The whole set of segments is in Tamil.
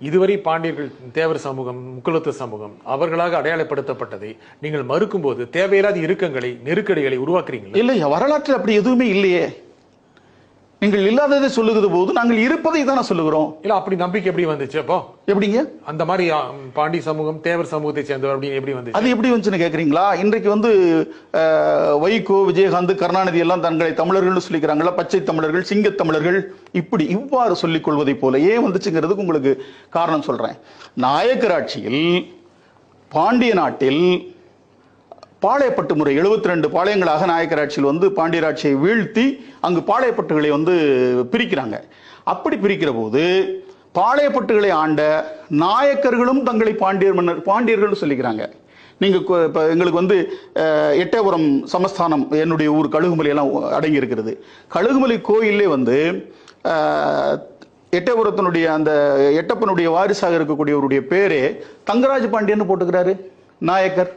இதுவரை பாண்டியர்கள் தேவர் சமூகம் முக்குலத்து சமூகம் அவர்களாக அடையாளப்படுத்தப்பட்டதை நீங்கள் மறுக்கும்போது தேவையில்லாத இறுக்கங்களை நெருக்கடிகளை உருவாக்குறீங்களா? இல்லையா வரலாற்றில் அப்படி எதுவுமே இல்லையே. நீங்கள் இல்லாததை சொல்லுகிற போது நாங்கள் இருப்பதை தானே சொல்லுகிறோம். இல்ல அப்படி நம்பிக்கை எப்படி வந்துச்சு அப்போ? எப்படிங்க? அந்த மாதிரி பாண்டி சமூகம் தேவர் சமூகத்தை சேர்ந்தவர் அப்படின்னு எப்படி வந்துச்சு? அது எப்படி வந்துச்சுன்னு கேக்குறீங்களா? இன்றைக்கு வந்து வைகோ விஜயகாந்த் கருணாநிதி எல்லாம் தங்களை தமிழர்கள்னு சொல்லிக்கிறாங்களா பச்சை தமிழர்கள் சிங்கத் தமிழர்கள் இப்படி இவ்வாறு சொல்லிக் கொள்வதை போல ஏன் வந்துச்சுங்கிறதுக்கு உங்களுக்கு காரணம் சொல்றேன். நாயக்கர் ஆட்சியில் பாண்டிய நாட்டில் பாளையப்பட்டு முறை 72 ரெண்டு பாளையங்களாக நாயக்கர் ஆட்சியில் வந்து பாண்டியராட்சியை வீழ்த்தி அங்கு பாளையப்பட்டுகளை வந்து பிரிக்கிறாங்க. அப்படி பிரிக்கிற போது பாளையப்பட்டுகளை ஆண்ட நாயக்கர்களும் தங்களை பாண்டியர் மன்னர் பாண்டியர்கள் சொல்லிக்கிறாங்க. நீங்கள் இப்போ எங்களுக்கு வந்து எட்டயபுரம் சமஸ்தானம் என்னுடைய ஊர் கழுகுமலை எல்லாம் அடங்கி இருக்கிறது கழுகுமலை கோயிலே வந்து எட்டயபுரத்தினுடைய அந்த எட்டப்பனுடைய வாரிசாக இருக்கக்கூடியவருடைய பேரே தங்கராஜ பாண்டியன்னு போட்டுக்கிறாரு நாயக்கர்.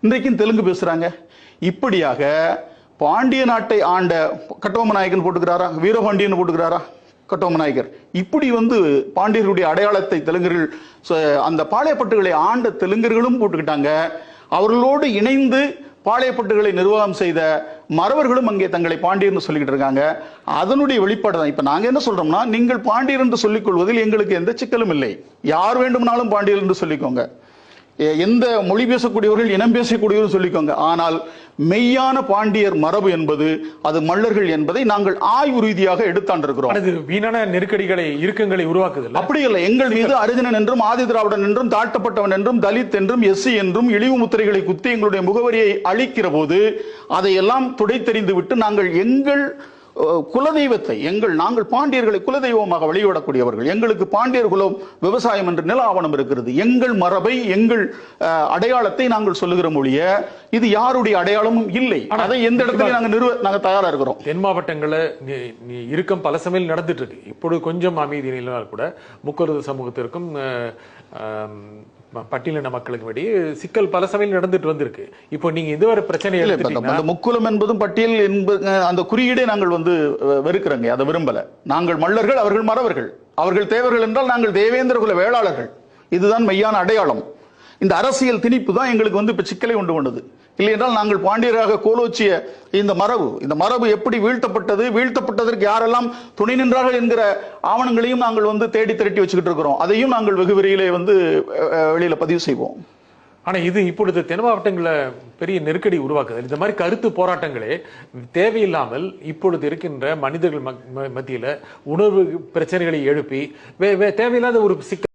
இன்றைக்கும் தெலுங்கு பேசுறாங்க. இப்படியாக பாண்டிய நாட்டை ஆண்ட கட்டபொம்ம நாயக்கன் போட்டுக்கிறாரா? வீரபாண்டியன் போட்டுக்கிறாரா? கட்டபொம்ம நாயக்கர் இப்படி வந்து பாண்டியர்களுடைய அடையாளத்தை தெலுங்கர்கள் ச- அந்த பாளையப்பட்டுகளை ஆண்ட தெலுங்கர்களும் போட்டுக்கிட்டாங்க. அவர்களோடு இணைந்து பாளையப்பட்டுகளை நிர்வாகம் செய்த மறவர்களும் அங்கே தங்களை பாண்டியர்னு சொல்லிக்கிட்டு இருக்காங்க. அதனுடைய வெளிப்பாடு தான். இப்போ நாங்கள் என்ன சொல்கிறோம்னா நீங்கள் பாண்டியர் என்று சொல்லிக் கொள்வதில் எங்களுக்கு எந்த சிக்கலும் இல்லை. யார் வேண்டுமானாலும் பாண்டியர் என்று சொல்லிக்கோங்க. எந்த மொழி பேசக்கூடியவர்கள் இனம் பேசக்கூடியவர்கள் சொல்லிக்கோங்க. ஆனால் மெய்யான பாண்டியர் மரபு என்பது அது மல்லர்கள் என்பதை நாங்கள் ஆய்வு ரீதியாக எடுத்தாண்டிருக்கிறோம். இது வீணான நெருக்கடிகளை இறுக்கங்களை உருவாக்குது இல்ல? அப்படி இல்லை. எங்கள் மீது அரிஜனன் என்றும் ஆதி திராவிடன் என்றும் தாழ்த்தப்பட்டவன் என்றும் தலித் என்றும் எஸ்சி என்றும் இழிவு முத்திரைகளை குத்தி எங்களுடைய முகவரியை அளிக்கிற போது அதையெல்லாம் துடைத்தெறிந்து விட்டு நாங்கள் எங்கள் குலதெய்வத்தை எங்கள் நாங்கள் பாண்டியர்களை குலதெய்வமாக வழிபடக்கூடியவர்கள் எங்களுக்கு பாண்டியர் குலம் விவசாயம் என்ற நில ஆவணம் இருக்கிறது எங்கள் மரபை எங்கள் அடையாளத்தை நாங்கள் சொல்லுகிற மொழிய இது யாருடைய அடையாளமும் இல்லை. அதை எந்த இடத்துல நாங்கள் நிறுவ நாங்கள் தயாரா இருக்கிறோம்? தென் மாவட்டங்கள்ல இறுக்கம் பல சமையல் நடந்துட்டு இருக்கு. இப்பொழுது கொஞ்சம் அமைதி நிலவால் கூட முக்கருது சமூகத்திற்கும் பட்டியலின மக்களுக்கு இடையே சிக்கல் பல சமையல் நடந்துட்டு வந்திருக்கு. இப்போ நீங்க இதுவரை பிரச்சனை அந்த முக்குலம் என்பதும் பட்டியல் என்பது அந்த குறியீடே நாங்கள் வந்து வெறுக்கிறோங்க. அதை விரும்பல. நாங்கள் மல்லர்கள் அவர்கள் மறவர்கள். அவர்கள் தேவர்கள் என்றால் நாங்கள் தேவேந்திர குல வேளாளர்கள். இதுதான் மெய்யான அடையாளம். இந்த அரசியல் திணிப்பு தான் எங்களுக்கு வந்து இப்போ சிக்கலை உண்டு பண்ணுது இல்லையென்றால் நாங்கள் பாண்டியராக கோலோச்சிய இந்த மரபு இந்த மரபு எப்படி வீழ்த்தப்பட்டது வீழ்த்தப்பட்டதற்கு யாரெல்லாம் துணை நின்றார்கள் என்கிற ஆவணங்களையும் நாங்கள் வந்து தேடி திரட்டி வச்சுக்கிட்டு இருக்கிறோம். அதையும் நாங்கள் வெகு விரையிலே வந்து வெளியில் பதிவு செய்வோம். ஆனால் இது இப்பொழுது தென் மாவட்டங்களை பெரிய நெருக்கடி உருவாக்குது. இந்த மாதிரி கருத்து போராட்டங்களே தேவையில்லாமல் இப்பொழுது இருக்கின்ற மனிதர்கள் மத்தியில் உணர்வு பிரச்சனைகளை எழுப்பி வே- வே- தேவையில்லாத ஒரு சிக்கல்